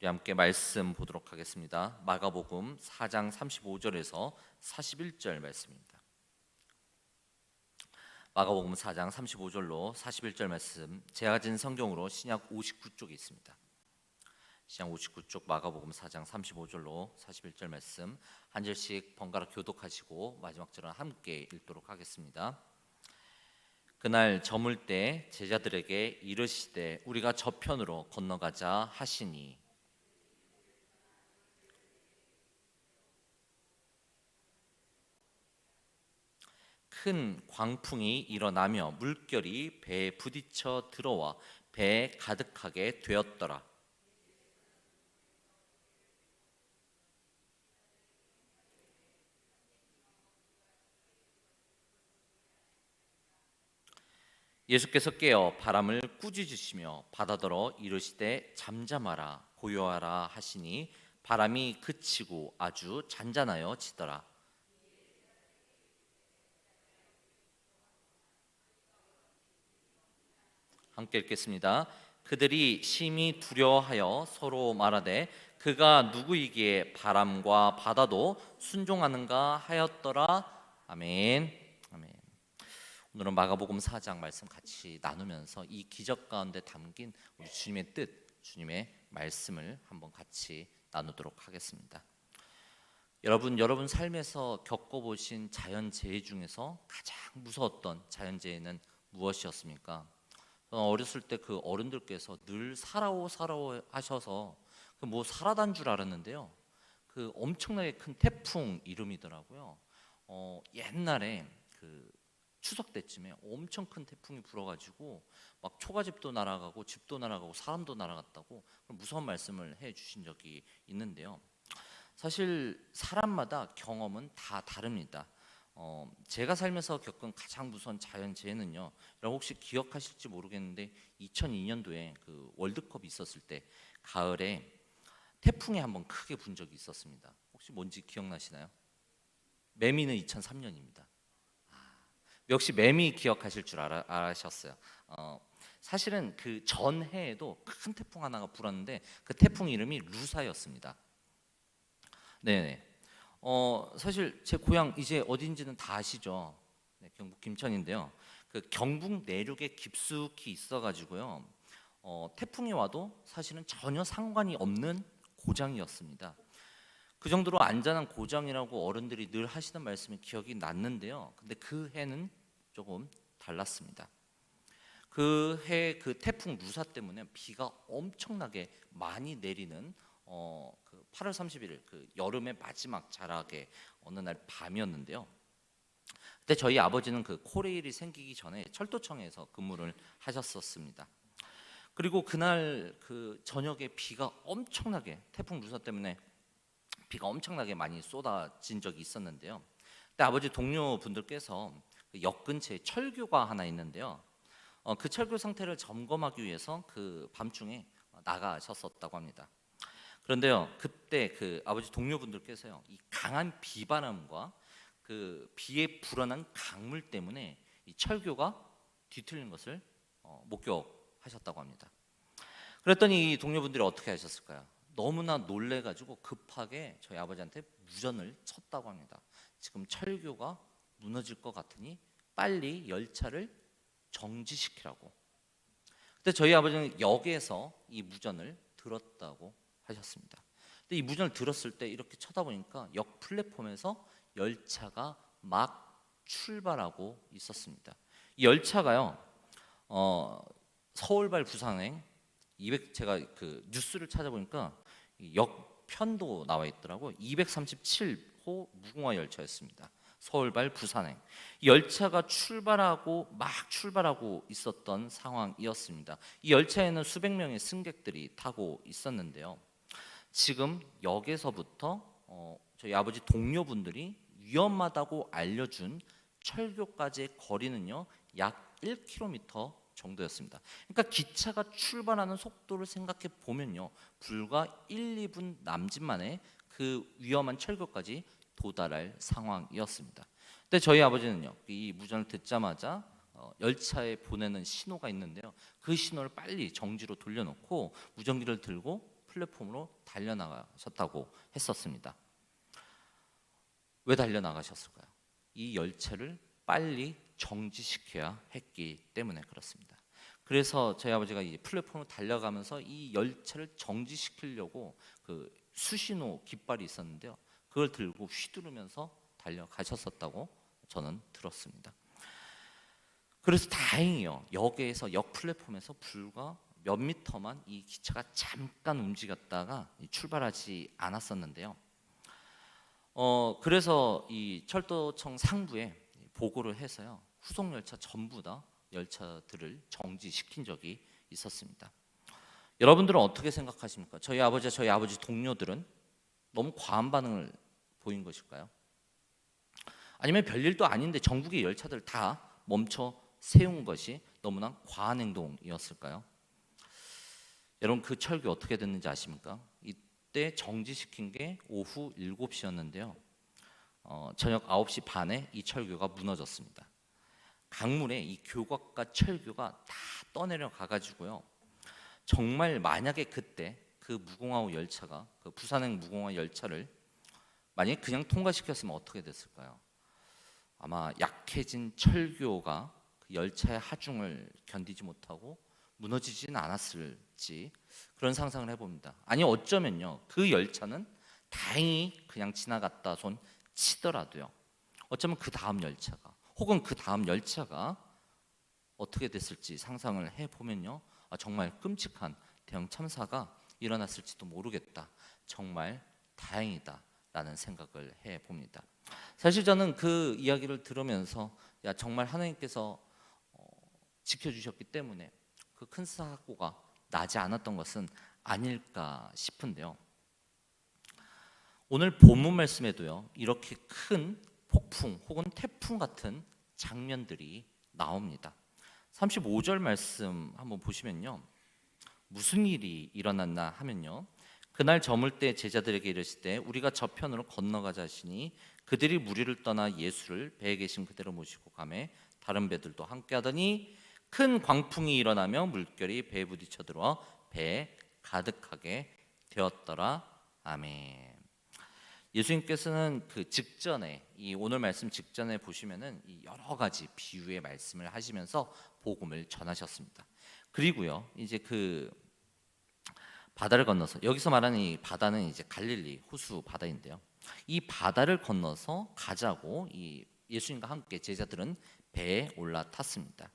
우리 함께 말씀 보도록 하겠습니다. 마가복음 4장 35절에서 41절 말씀입니다. 마가복음 4장 35절로 41절 말씀 제가 가진 성경으로 신약 59쪽에 있습니다. 신약 59쪽 마가복음 4장 35절로 41절 말씀 한 절씩 번갈아 교독하시고 마지막 절은 함께 읽도록 하겠습니다. 그날 저물 때 제자들에게 이르시되 우리가 저편으로 건너가자 하시니 큰 광풍이 일어나며 물결이 배에 부딪혀 들어와 배에 가득하게 되었더라. 예수께서 깨어 바람을 꾸짖으시며 바다더러 이르시되 잠잠하라 고요하라 하시니 바람이 그치고 아주 잔잔하여 지더라. 함께 읽겠습니다. 그들이 심히 두려워하여 서로 말하되 그가 누구이기에 바람과 바다도 순종하는가 하였더라. 아멘. 아멘. 오늘은 마가복음 4장 말씀 같이 나누면서 이 기적 가운데 담긴 우리 주님의 뜻, 주님의 말씀을 한번 같이 나누도록 하겠습니다. 여러분, 여러분 삶에서 겪어보신 자연재해 중에서 가장 무서웠던 자연재해는 무엇이었습니까? 저는 어렸을 때 그 어른들께서 늘 살아오 살아오 하셔서 그 뭐 살아단 줄 알았는데요. 그 엄청나게 큰 태풍 이름이더라고요. 어, 옛날에 그 추석 때쯤에 엄청 큰 태풍이 불어가지고 막 초가집도 날아가고 집도 날아가고 사람도 날아갔다고 무서운 말씀을 해주신 적이 있는데요. 사실 사람마다 경험은 다 다릅니다. 어, 제가 살면서 겪은 가장 무서운 자연재해는요. 여러분 혹시 기억하실지 모르겠는데 2002년도에 그 월드컵이 있었을 때 가을에 태풍이 한번 크게 분 적이 있었습니다. 혹시 뭔지 기억나시나요? 매미는 2003년입니다. 역시 매미 기억하실 줄 알아, 아셨어요. 어, 사실은 그 전해에도 큰 태풍 하나가 불었는데 그 태풍 이름이 루사였습니다. 네네. 어, 사실 제 고향 이제 어딘지는 다 아시죠? 네, 경북 김천인데요. 그 경북 내륙에 깊숙이 있어가지고요. 어, 태풍이 와도 사실은 전혀 상관이 없는 고장이었습니다. 그 정도로 안전한 고장이라고 어른들이 늘 하시는 말씀이 기억이 났는데요. 근데 그 해는 조금 달랐습니다. 그 해 그 태풍 루사 때문에 비가 엄청나게 많이 내리는 어, 그 8월 31일 그 여름의 마지막 자락의 어느 날 밤이었는데요. 그때 저희 아버지는 그 코레일이 생기기 전에 철도청에서 근무를 하셨었습니다. 그리고 그날 그 저녁에 비가 엄청나게 태풍 루사 때문에 비가 엄청나게 많이 쏟아진 적이 있었는데요. 그때 아버지 동료분들께서 그역 근처에 철교가 하나 있는데요. 어, 그 철교 상태를 점검하기 위해서 그 밤중에 나가셨었다고 합니다. 그런데요, 그때 그 아버지 동료분들께서요, 이 강한 비바람과 그 비에 불어난 강물 때문에 이 철교가 뒤틀린 것을 어, 목격하셨다고 합니다. 그랬더니 이 동료분들이 어떻게 하셨을까요? 너무나 놀래가지고 급하게 저희 아버지한테 무전을 쳤다고 합니다. 지금 철교가 무너질 것 같으니 빨리 열차를 정지시키라고. 그때 저희 아버지는 역에서 이 무전을 들었다고 하셨습니다. 근데 이 무전을 들었을 때 이렇게 쳐다보니까 역 플랫폼에서 열차가 막 출발하고 있었습니다. 이 열차가요, 어, 서울발 부산행 200 제가 그 뉴스를 찾아보니까 역 편도 나와 있더라고. 237호 무궁화 열차였습니다. 서울발 부산행. 이 열차가 출발하고 막 출발하고 있었던 상황이었습니다. 이 열차에는 수백 명의 승객들이 타고 있었는데요. 지금 역에서부터 어, 저희 아버지 동료분들이 위험하다고 알려준 철교까지의 거리는요 약 1km 정도였습니다. 그러니까 기차가 출발하는 속도를 생각해 보면요 불과 1, 2분 남짓 만에 그 위험한 철교까지 도달할 상황이었습니다. 근데 저희 아버지는요 이 무전을 듣자마자 어, 열차에 보내는 신호가 있는데요 그 신호를 빨리 정지로 돌려놓고 무전기를 들고 플랫폼으로 달려나가셨다고 했었습니다. 왜 달려나가셨을까요? 이 열차를 빨리 정지시켜야 했기 때문에 그렇습니다. 그래서 저희 아버지가 이 플랫폼으로 달려가면서 이 열차를 정지시키려고 그 수신호 깃발이 있었는데요. 그걸 들고 휘두르면서 달려가셨었다고 저는 들었습니다. 그래서 다행히요. 역에서 역 플랫폼에서 불과 몇 미터만 이 기차가 잠깐 움직였다가 출발하지 않았었는데요. 어 그래서 이 철도청 상부에 보고를 해서요. 후속 열차 전부 다 열차들을 정지시킨 적이 있었습니다. 여러분들은 어떻게 생각하십니까? 저희 아버지, 저희 아버지 동료들은 너무 과한 반응을 보인 것일까요? 아니면 별일도 아닌데 전국의 열차들 다 멈춰 세운 것이 너무나 과한 행동이었을까요? 여러분 그 철교 어떻게 됐는지 아십니까? 이때 정지시킨 게 오후 7시였는데요. 어, 저녁 9시 반에 이 철교가 무너졌습니다. 강물에 이 교각과 철교가 다 떠내려 가가지고요. 정말 만약에 그때 그 무공화호 열차가 그 부산행 무공화 열차를 만약 그냥 통과시켰으면 어떻게 됐을까요? 아마 약해진 철교가 그 열차의 하중을 견디지 못하고 무너지지는 않았을 지 그런 상상을 해봅니다. 아니 어쩌면요 그 열차는 다행히 그냥 지나갔다 손 치더라도요 어쩌면 그 다음 열차가 혹은 그 다음 열차가 어떻게 됐을지 상상을 해 보면요 아, 정말 끔찍한 대형 참사가 일어났을지도 모르겠다. 정말 다행이다 라는 생각을 해 봅니다. 사실 저는 그 이야기를 들으면서 야 정말 하나님께서 어, 지켜주셨기 때문에 그 큰 사고가 나지 않았던 것은 아닐까 싶은데요. 오늘 본문 말씀에도요 이렇게 큰 폭풍 혹은 태풍 같은 장면들이 나옵니다. 35절 말씀 한번 보시면요. 무슨 일이 일어났나 하면요. 그날 저물 때 제자들에게 이르실 때 우리가 저편으로 건너가자 하시니 그들이 무리를 떠나 예수를 배에 계신 그대로 모시고 가매 다른 배들도 함께 하더니 큰 광풍이 일어나며 물결이 배에 부딪혀 들어와 배에 가득하게 되었더라. 아멘. 예수님께서는 그 직전에 이 오늘 말씀 직전에 보시면은 이 여러 가지 비유의 말씀을 하시면서 복음을 전하셨습니다. 그리고요 이제 그 바다를 건너서 여기서 말하는 이 바다는 이제 갈릴리 호수 바다인데요. 이 바다를 건너서 가자고 이 예수님과 함께 제자들은 배에 올라탔습니다.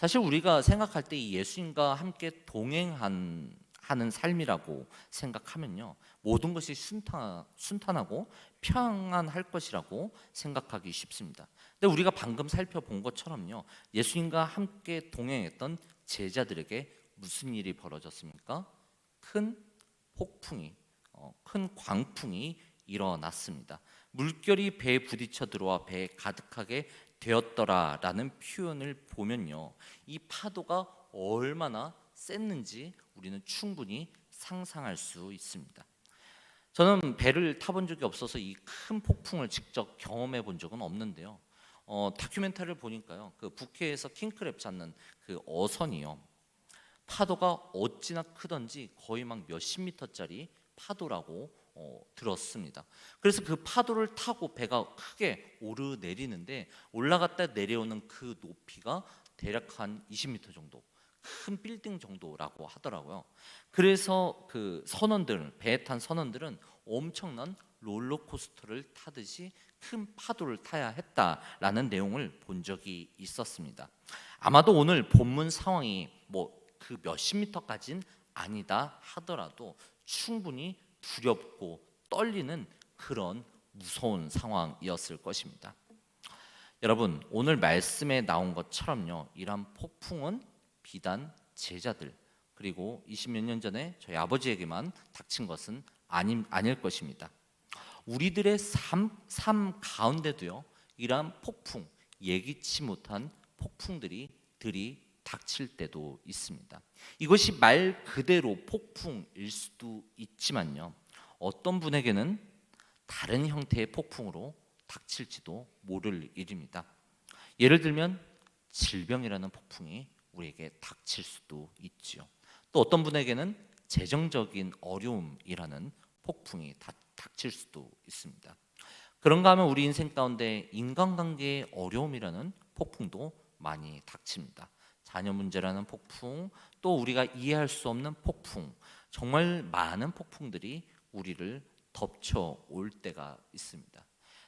사실 우리가 생각할 때 이 예수님과 함께 동행한 하는 삶이라고 생각하면요 모든 것이 순탄, 순탄하고 평안할 것이라고 생각하기 쉽습니다. 근데 우리가 방금 살펴본 것처럼요 예수님과 함께 동행했던 제자들에게 무슨 일이 벌어졌습니까? 큰 폭풍이, 어, 큰 광풍이 일어났습니다. 물결이 배에 부딪혀 들어와 배에 가득하게 되었더라라는 표현을 보면요 이 파도가 얼마나 셌는지 우리는 충분히 상상할 수 있습니다. 저는 배를 타본 적이 없어서 이 큰 폭풍을 직접 경험해 본 적은 없는데요. 어, 다큐멘터리를 보니까요, 그 북해에서 킹크랩 잡는 그 어선이요, 파도가 어찌나 크던지 거의 막 몇십 미터짜리 파도라고 어, 들었습니다. 그래서 그 파도를 타고 배가 크게 오르내리는데 올라갔다 내려오는 그 높이가 대략 한 20m 정도. 큰 빌딩 정도라고 하더라고요. 그래서 그 선원들 배에 탄 선원들은 엄청난 롤러코스터를 타듯이 큰 파도를 타야 했다라는 내용을 본 적이 있었습니다. 아마도 오늘 본문 상황이 뭐 그 몇십 미터까진 아니다 하더라도 충분히 두렵고 떨리는 그런 무서운 상황이었을 것입니다. 여러분 오늘 말씀에 나온 것처럼요 이러한 폭풍은 비단 제자들 그리고 20몇 년 전에 저희 아버지에게만 닥친 것은 아님, 아닐 것입니다. 우리들의 삶, 삶 가운데도요 이러한 폭풍 예기치 못한 폭풍들이 들이 닥칠 때도 있습니다. 이것이 말 그대로 폭풍일 수도 있지만요 어떤 분에게는 다른 형태의 폭풍으로 닥칠지도 모를 일입니다. 예를 들면 질병이라는 폭풍이 우리에게 닥칠 수도 있지요. 또 어떤 분에게는 재정적인 어려움이라는 폭풍이 다- 닥칠 수도 있습니다. 그런가 하면 우리 인생 가운데 인간관계의 어려움이라는 폭풍도 많이 닥칩니다. 자녀 문제라는 폭풍, 또 우리가 이해할 수 없는 폭풍, 정말 많은 폭풍들이 우리를 덮쳐 올 때가 있습니다.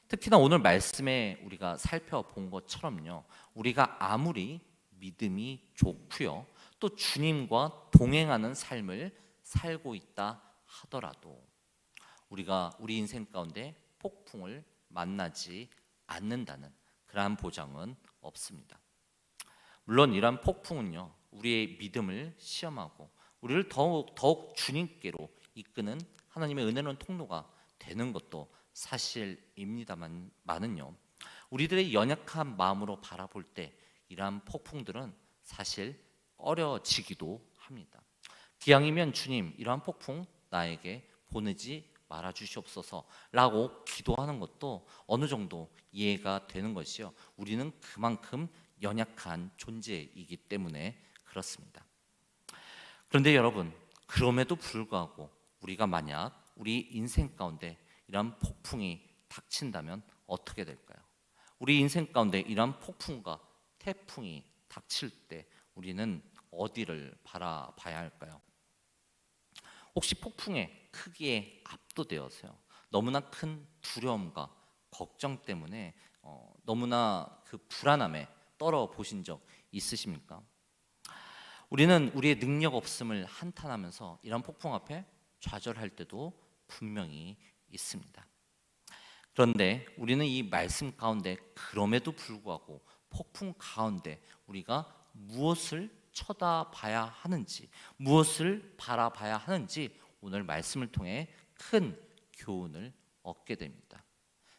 특히나 오늘 말씀에 우리가 살펴본 것처럼요. 우리가 아무리 믿음이 좋고요. 또 주님과 동행하는 삶을 살고 있다 하더라도 우리가 우리 인생 가운데 폭풍을 만나지 않는다는 그러한 보장은 없습니다. 물론 이러한 폭풍은요. 우리의 믿음을 시험하고 우리를 더욱 더욱 주님께로 이끄는 하나님의 은혜로운 통로가 되는 것도 사실입니다만 많은요. 우리들의 연약한 마음으로 바라볼 때 이러한 폭풍들은 사실 꺼려지기도 합니다. 기왕이면 주님 이러한 폭풍 나에게 보내지 말아 주시옵소서라고 기도하는 것도 어느 정도 이해가 되는 것이요. 우리는 그만큼 연약한 존재이기 때문에 그렇습니다. 그런데 여러분, 그럼에도 불구하고 우리가 만약 우리 인생 가운데 이러한 폭풍이 닥친다면 어떻게 될까요? 우리 인생 가운데 이러한 폭풍과 태풍이 닥칠 때 우리는 어디를 바라봐야 할까요? 혹시 폭풍의 크기에 압도되어서요. 너무나 큰 두려움과 걱정 때문에 어, 너무나 그 불안함에 떨어 보신 적 있으십니까? 우리는 우리의 능력 없음을 한탄하면서 이런 폭풍 앞에 좌절할 때도 분명히 있습니다. 그런데 우리는 이 말씀 가운데 그럼에도 불구하고 폭풍 가운데 우리가 무엇을 쳐다봐야 하는지, 무엇을 바라봐야 하는지 오늘 말씀을 통해 큰 교훈을 얻게 됩니다.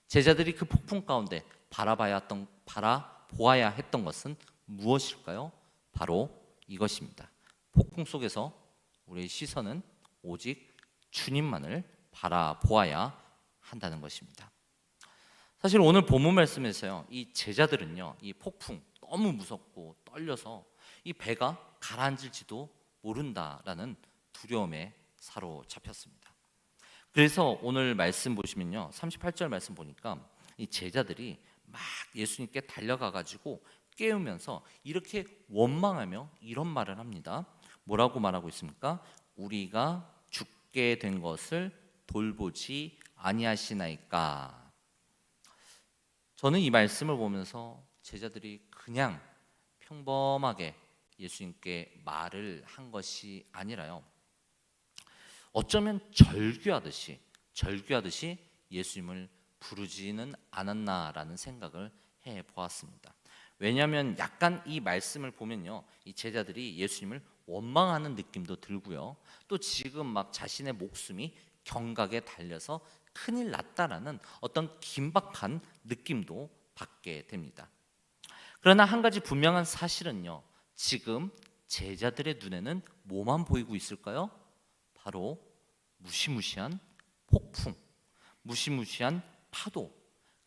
제자들이 그 폭풍 가운데 바라봐야 했던 바라 보아야 했던 것은 무엇일까요? 바로 이것입니다. 폭풍 속에서 우리의 시선은 오직 주님만을 바라보아야 한다는 것입니다. 사실 오늘 본문 말씀에서요, 이 제자들은요, 이 폭풍 너무 무섭고 떨려서 이 배가 가라앉을지도 모른다라는 두려움에 사로잡혔습니다. 그래서 오늘 말씀 보시면요, 38절 말씀 보니까 이 제자들이 막 예수님께 달려가 가지고 깨우면서 이렇게 원망하며 이런 말을 합니다. 뭐라고 말하고 있습니까? 우리가 죽게 된 것을 돌보지 아니하시나이까. 저는 이 말씀을 보면서 제자들이 그냥 평범하게 예수님께 말을 한 것이 아니라요. 어쩌면 절규하듯이 절규하듯이 예수님을 부르지는 않았나라는 생각을 해 보았습니다. 왜냐하면 약간 이 말씀을 보면요, 이 제자들이 예수님을 원망하는 느낌도 들고요, 또 지금 막 자신의 목숨이 경각에 달려서 큰일 났다라는 어떤 긴박한 느낌도 받게 됩니다. 그러나 한 가지 분명한 사실은요, 지금 제자들의 눈에는 뭐만 보이고 있을까요? 바로 무시무시한 폭풍, 무시무시한 파도,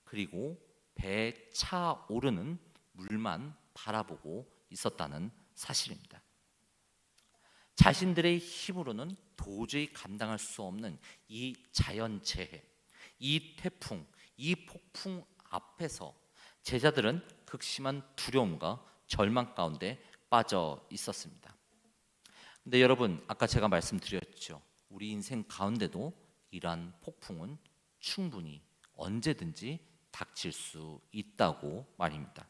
그리고 배에 차 오르는 물만 바라보고 있었다는 사실입니다. 자신들의 힘으로는 도저히 감당할 수 없는 이 자연재해, 이 태풍, 이 폭풍 앞에서 제자들은 극심한 두려움과 절망 가운데 빠져 있었습니다. 근데 여러분, 아까 제가 말씀드렸죠. 우리 인생 가운데도 이러한 폭풍은 충분히 언제든지 닥칠 수 있다고 말입니다.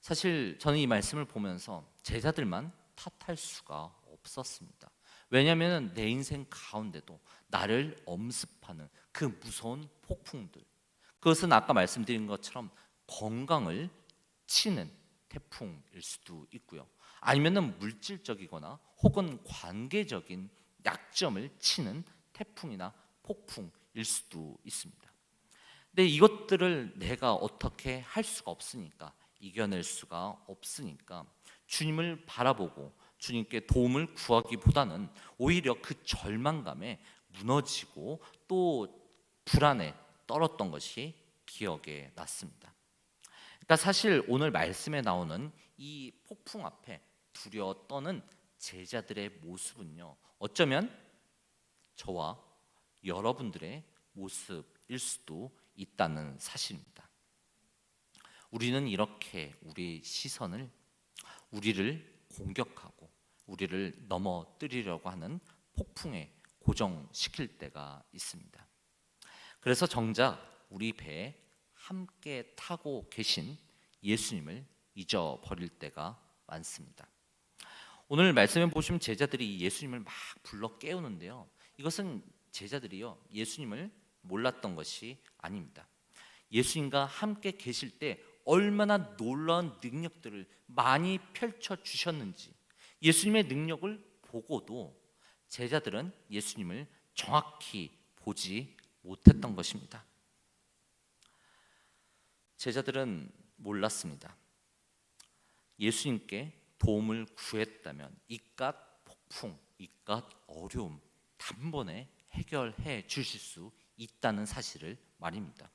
사실 저는 이 말씀을 보면서 제자들만 탓할 수가 없었습니다. 왜냐하면 내 인생 가운데도 나를 엄습하는 그 무서운 폭풍들, 그것은 아까 말씀드린 것처럼 건강을 치는 태풍일 수도 있고요. 아니면은 물질적이거나 혹은 관계적인 약점을 치는 태풍이나 폭풍일 수도 있습니다. 근데 이것들을 내가 어떻게 할 수가 없으니까 이겨낼 수가 없으니까 주님을 바라보고 주님께 도움을 구하기보다는 오히려 그 절망감에 무너지고 또 불안에 떨었던 것이 기억에 났습니다. 그러니까 사실 오늘 말씀에 나오는 이 폭풍 앞에 두려워 떠는 제자들의 모습은요 어쩌면 저와 여러분들의 모습일 수도 있다는 사실입니다. 우리는 이렇게 우리 시선을 우리를 공격하고 우리를 넘어뜨리려고 하는 폭풍에 고정시킬 때가 있습니다. 그래서 정작 우리 배에 함께 타고 계신 예수님을 잊어버릴 때가 많습니다. 오늘 말씀에 보시면 제자들이 예수님을 막 불러 깨우는데요. 이것은 제자들이요 예수님을 몰랐던 것이 아닙니다. 예수님과 함께 계실 때 얼마나 놀라운 능력들을 많이 펼쳐 주셨는지 예수님의 능력을 보고도 제자들은 예수님을 정확히 보지 못했던 것입니다. 제자들은 몰랐습니다. 예수님께 도움을 구했다면 이깟 폭풍, 이깟 어려움 단번에 해결해 주실 수 있다는 사실을 말입니다.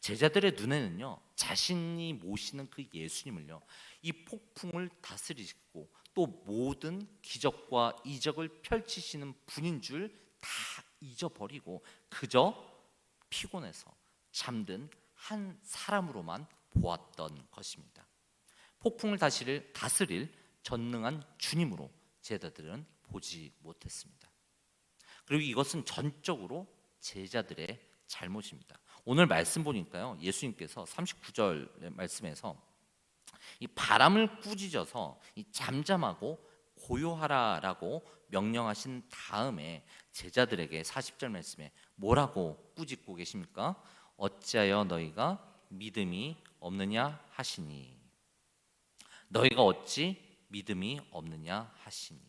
제자들의 눈에는요 자신이 모시는 그 예수님을요 이 폭풍을 다스리시고 또 모든 기적과 이적을 펼치시는 분인 줄 다 잊어버리고 그저 피곤해서 잠든 한 사람으로만 보았던 것입니다. 폭풍을 다스릴, 다스릴 전능한 주님으로 제자들은 보지 못했습니다. 그리고 이것은 전적으로 제자들의 잘못입니다. 오늘 말씀 보니까요. 예수님께서 39절 말씀에서 이 바람을 꾸짖어서 이 잠잠하고 고요하라라고 명령하신 다음에 제자들에게 40절 말씀에 뭐라고 꾸짖고 계십니까? 어찌하여 너희가 믿음이 없느냐 하시니 너희가 어찌 믿음이 없느냐 하시니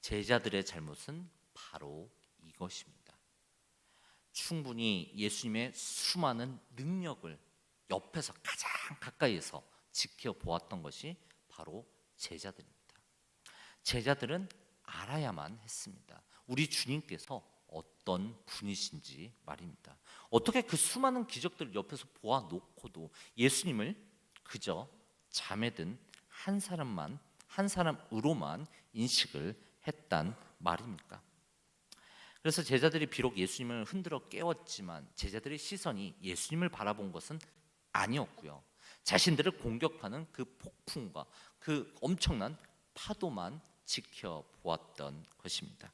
제자들의 잘못은 바로 이것입니다. 충분히 예수님의 수많은 능력을 옆에서 가장 가까이에서 지켜보았던 것이 바로 제자들입니다. 제자들은 알아야만 했습니다. 우리 주님께서 어떤 분이신지 말입니다. 어떻게 그 수많은 기적들을 옆에서 보아놓고도 예수님을 그저 잠에 든 한 사람만 한 사람으로만 인식을 했단 말입니까? 그래서 제자들이 비록 예수님을 흔들어 깨웠지만 제자들의 시선이 예수님을 바라본 것은 아니었고요. 자신들을 공격하는 그 폭풍과 그 엄청난 파도만 지켜보았던 것입니다.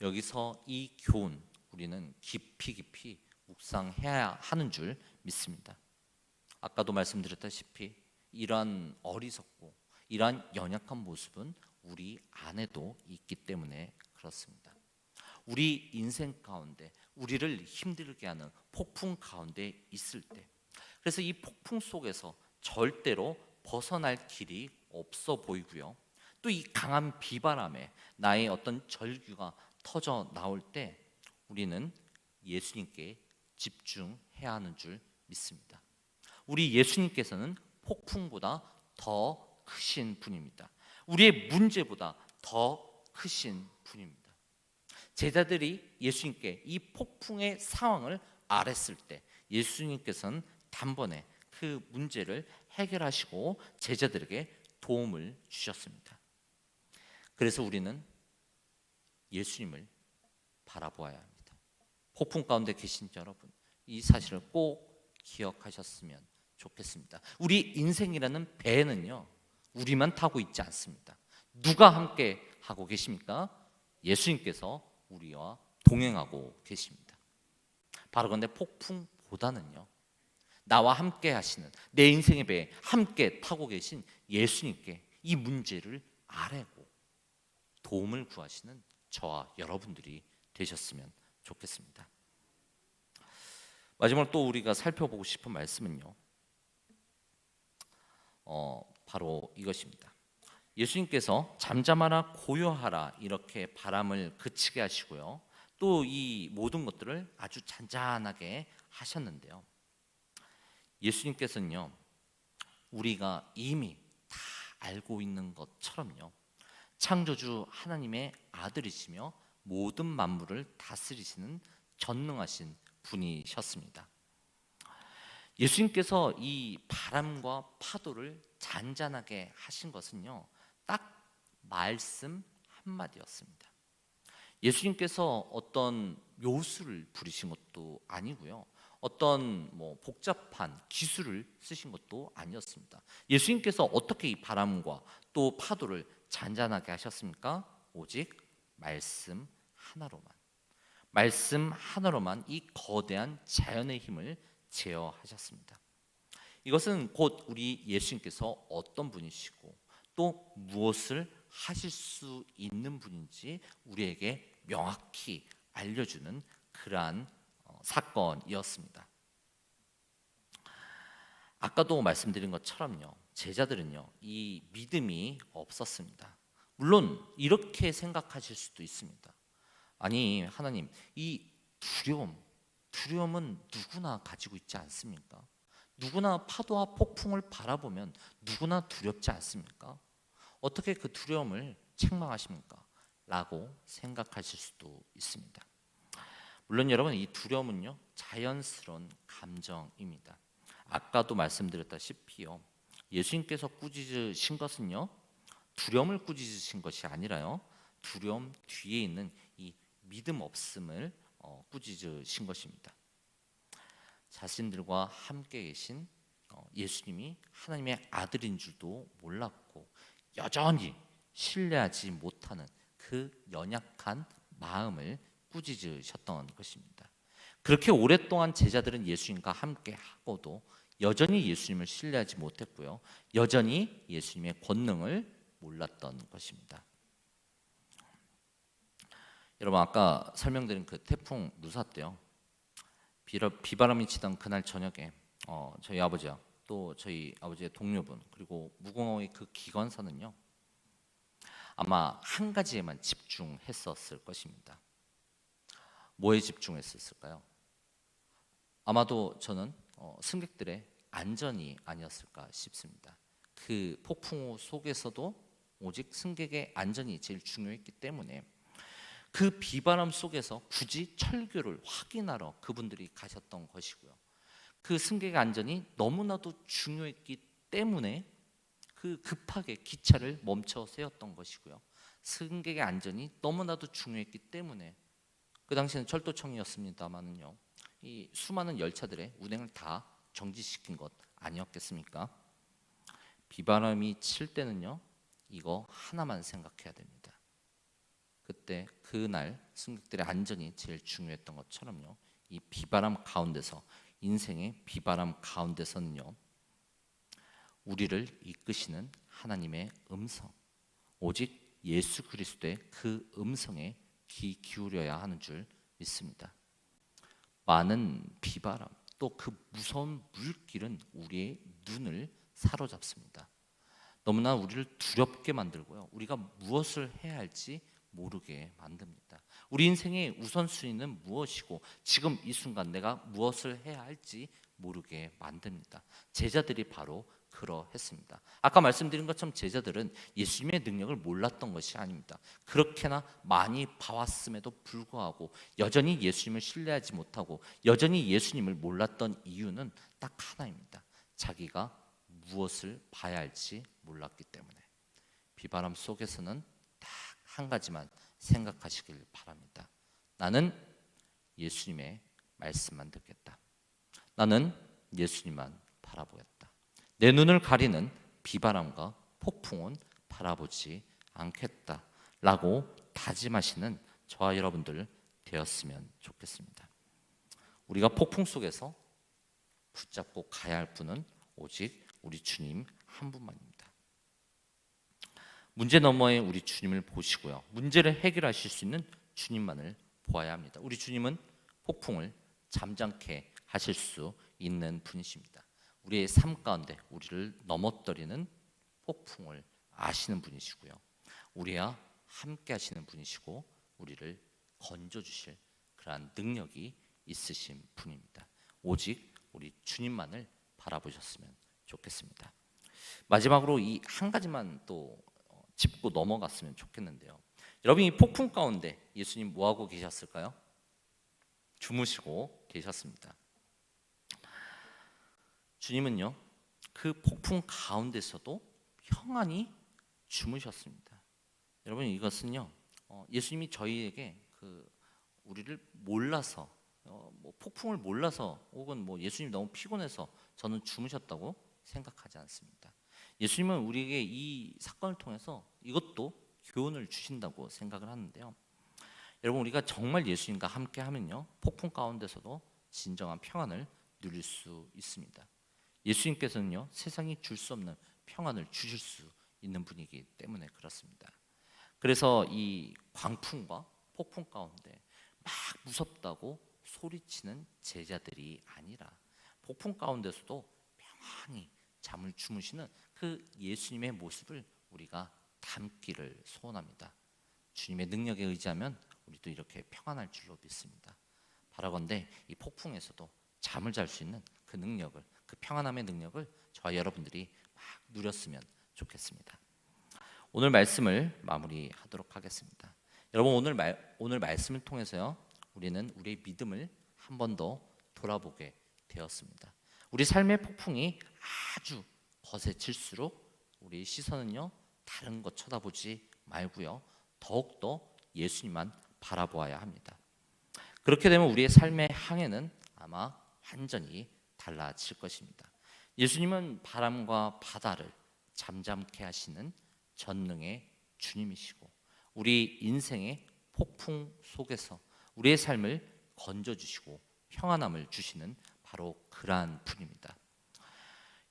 여기서 이 교훈 우리는 깊이 깊이 묵상해야 하는 줄 믿습니다. 아까도 말씀드렸다시피 이러한 어리석고 이러한 연약한 모습은 우리 안에도 있기 때문에 그렇습니다. 우리 인생 가운데 우리를 힘들게 하는 폭풍 가운데 있을 때 그래서 이 폭풍 속에서 절대로 벗어날 길이 없어 보이고요. 또 이 강한 비바람에 나의 어떤 절규가 터져 나올 때 우리는 예수님께 집중해야 하는 줄 믿습니다. 우리 예수님께서는 폭풍보다 더 크신 분입니다. 우리의 문제보다 더 크신 분입니다. 제자들이 예수님께 이 폭풍의 상황을 알았을 때 예수님께서는 단번에 그 문제를 해결하시고 제자들에게 도움을 주셨습니다. 그래서 우리는 예수님을 바라보아야 합니다. 폭풍 가운데 계신 여러분, 이 사실을 꼭 기억하셨으면 좋겠습니다. 우리 인생이라는 배는요, 우리만 타고 있지 않습니다. 누가 함께 하고 계십니까? 예수님께서 우리와 동행하고 계십니다. 바로 그런데 폭풍보다는요, 나와 함께 하시는 내 인생의 배에 함께 타고 계신 예수님께 이 문제를 아뢰고 도움을 구하시는 저와 여러분들이 되셨으면 좋겠습니다. 마지막으로 또 우리가 살펴보고 싶은 말씀은요. 어, 바로 이것입니다. 예수님께서 잠잠하라 고요하라 이렇게 바람을 그치게 하시고요. 또 이 모든 것들을 아주 잔잔하게 하셨는데요. 예수님께서는요. 우리가 이미 다 알고 있는 것처럼요. 창조주 하나님의 아들이시며 모든 만물을 다스리시는 전능하신 분이셨습니다. 예수님께서 이 바람과 파도를 잔잔하게 하신 것은요. 딱 말씀 한마디였습니다. 예수님께서 어떤 묘수를 부리신 것도 아니고요. 어떤 뭐 복잡한 기술을 쓰신 것도 아니었습니다. 예수님께서 어떻게 이 바람과 또 파도를 잔잔하게 하셨습니까? 오직 말씀 하나로만. 말씀 하나로만 이 거대한 자연의 힘을 제어하셨습니다. 이것은 곧 우리 예수님께서 어떤 분이시고 또 무엇을 하실 수 있는 분인지 우리에게 명확히 알려주는 그러한 어, 사건이었습니다. 아까도 말씀드린 것처럼요, 제자들은요, 이 믿음이 없었습니다. 물론 이렇게 생각하실 수도 있습니다. 아니, 하나님, 이 두려움, 두려움은 누구나 가지고 있지 않습니까? 누구나 파도와 폭풍을 바라보면 누구나 두렵지 않습니까? 어떻게 그 두려움을 책망하십니까? 라고 생각하실 수도 있습니다. 물론 여러분 이 두려움은요 자연스러운 감정입니다. 아까도 말씀드렸다시피요 예수님께서 꾸짖으신 것은요 두려움을 꾸짖으신 것이 아니라요 두려움 뒤에 있는 이 믿음 없음을 어, 꾸짖으신 것입니다. 자신들과 함께 계신 어, 예수님이 하나님의 아들인 줄도 몰랐고 여전히 신뢰하지 못하는 그 연약한 마음을 꾸짖으셨던 것입니다. 그렇게 오랫동안 제자들은 예수님과 함께 하고도 여전히 예수님을 신뢰하지 못했고요. 여전히 예수님의 권능을 몰랐던 것입니다. 여러분 아까 설명드린 그 태풍 누사 때요. 비바람이 치던 그날 저녁에 어, 저희 아버지와 또 저희 아버지의 동료분 그리고 무궁화호의 그 기관사는요 아마 한 가지에만 집중했었을 것입니다. 뭐에 집중했었을까요? 아마도 저는 어, 승객들의 안전이 아니었을까 싶습니다. 그 폭풍우 속에서도 오직 승객의 안전이 제일 중요했기 때문에 그 비바람 속에서 굳이 철교를 확인하러 그분들이 가셨던 것이고요. 그 승객의 안전이 너무나도 중요했기 때문에 그 급하게 기차를 멈춰 세웠던 것이고요. 승객의 안전이 너무나도 중요했기 때문에 그 당시에는 철도청이었습니다만은요. 이 수많은 열차들의 운행을 다 정지시킨 것 아니었겠습니까? 비바람이 칠 때는요. 이거 하나만 생각해야 됩니다. 그때 그날 승객들의 안전이 제일 중요했던 것처럼요. 이 비바람 가운데서 인생의 비바람 가운데서는요. 우리를 이끄시는 하나님의 음성, 오직 예수 그리스도의 그 음성에 귀 기울여야 하는 줄 믿습니다. 많은 비바람, 또 그 무서운 물길은 우리의 눈을 사로잡습니다. 너무나 우리를 두렵게 만들고요. 우리가 무엇을 해야 할지 모르게 만듭니다. 우리 인생의 우선순위는 무엇이고 지금 이 순간 내가 무엇을 해야 할지 모르게 만듭니다. 제자들이 바로 그러했습니다. 아까 말씀드린 것처럼 제자들은 예수님의 능력을 몰랐던 것이 아닙니다. 그렇게나 많이 봐왔음에도 불구하고 여전히 예수님을 신뢰하지 못하고 여전히 예수님을 몰랐던 이유는 딱 하나입니다. 자기가 무엇을 봐야 할지 몰랐기 때문에 비바람 속에서는 딱 한 가지만 생각하시길 바랍니다. 나는 예수님의 말씀만 듣겠다. 나는 예수님만 바라보겠다. 내 눈을 가리는 비바람과 폭풍은 바라보지 않겠다 라고 다짐하시는 저와 여러분들 되었으면 좋겠습니다. 우리가 폭풍 속에서 붙잡고 가야 할 분은 오직 우리 주님 한 분만입니다. 문제 너머에 우리 주님을 보시고요. 문제를 해결하실 수 있는 주님만을 보아야 합니다. 우리 주님은 폭풍을 잠잠케 하실 수 있는 분이십니다. 우리의 삶 가운데 우리를 넘어뜨리는 폭풍을 아시는 분이시고요. 우리와 함께 하시는 분이시고 우리를 건져 주실 그러한 능력이 있으신 분입니다. 오직 우리 주님만을 바라보셨으면 좋겠습니다. 마지막으로 이 한 가지만 또 어, 짚고 넘어갔으면 좋겠는데요. 여러분 이 폭풍 가운데 예수님 뭐 하고 계셨을까요? 주무시고 계셨습니다. 주님은요 그 폭풍 가운데서도 평안히 주무셨습니다. 여러분 이것은요 어, 예수님이 저희에게 그 우리를 몰라서 어, 뭐 폭풍을 몰라서 혹은 뭐 예수님 너무 피곤해서 저는 주무셨다고 생각하지 않습니다. 예수님은 우리에게 이 사건을 통해서 이것도 교훈을 주신다고 생각을 하는데요. 여러분 우리가 정말 예수님과 함께 하면요 폭풍 가운데서도 진정한 평안을 누릴 수 있습니다. 예수님께서는요 세상이 줄 수 없는 평안을 주실 수 있는 분이기 때문에 그렇습니다. 그래서 이 광풍과 폭풍 가운데 막 무섭다고 소리치는 제자들이 아니라 폭풍 가운데서도 평안히 잠을 주무시는 그 예수님의 모습을 우리가 담기를 소원합니다. 주님의 능력에 의지하면 우리도 이렇게 평안할 줄로 믿습니다. 바라건대 이 폭풍에서도 잠을 잘 수 있는 그 능력을 그 평안함의 능력을 저와 여러분들이 막 누렸으면 좋겠습니다. 오늘 말씀을 마무리하도록 하겠습니다. 여러분 오늘 말 오늘 말씀을 통해서요 우리는 우리의 믿음을 한 번 더 돌아보게 되었습니다. 우리 삶의 폭풍이 아주 거세질수록 우리 시선은요 다른 것 쳐다보지 말고요 더욱 더 예수님만 바라보아야 합니다. 그렇게 되면 우리의 삶의 항해는 아마 완전히 달라질 것입니다. 예수님은 바람과 바다를 잠잠케 하시는 전능의 주님이시고 우리 인생의 폭풍 속에서 우리의 삶을 건져 주시고 평안함을 주시는 바로 그러한 분입니다.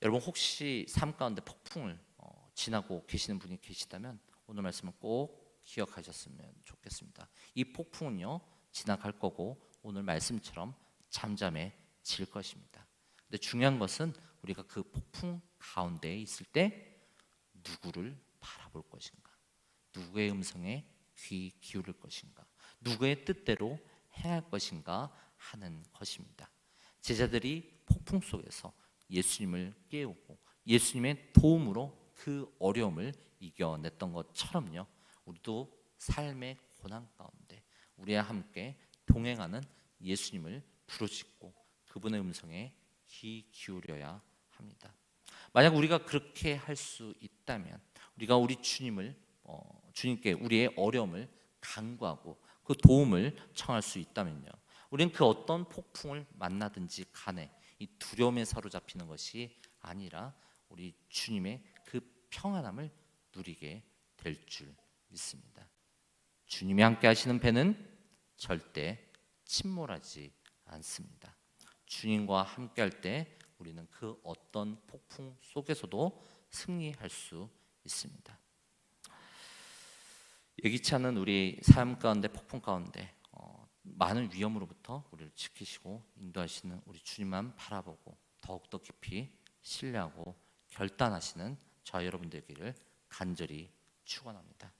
여러분 혹시 삶 가운데 폭풍을 어, 지나고 계시는 분이 계시다면 오늘 말씀을 꼭 기억하셨으면 좋겠습니다. 이 폭풍은요 지나갈 거고 오늘 말씀처럼 잠잠해질 것입니다. 근데 중요한 것은 우리가 그 폭풍 가운데에 있을 때 누구를 바라볼 것인가, 누구의 음성에 귀 기울일 것인가, 누구의 뜻대로 행할 것인가 하는 것입니다. 제자들이 폭풍 속에서 예수님을 깨우고 예수님의 도움으로 그 어려움을 이겨냈던 것처럼요. 우리도 삶의 고난 가운데 우리와 함께 동행하는 예수님을 부르짖고 그분의 음성에 귀 기울여야 합니다. 만약 우리가 그렇게 할 수 있다면 우리가 우리 주님을 어, 주님께 우리의 어려움을 간구하고 그 도움을 청할 수 있다면요. 우리는 그 어떤 폭풍을 만나든지 간에 이 두려움에 사로잡히는 것이 아니라 우리 주님의 그 평안함을 누리게 될 줄 믿습니다. 주님이 함께 하시는 배는 절대 침몰하지 않습니다. 주님과 함께 할 때 우리는 그 어떤 폭풍 속에서도 승리할 수 있습니다. 예기치 않은 우리 삶 가운데 폭풍 가운데 어, 많은 위험으로부터 우리를 지키시고 인도하시는 우리 주님만 바라보고 더욱더 깊이 신뢰하고 결단하시는 저와 여러분 되기를 간절히 축원합니다.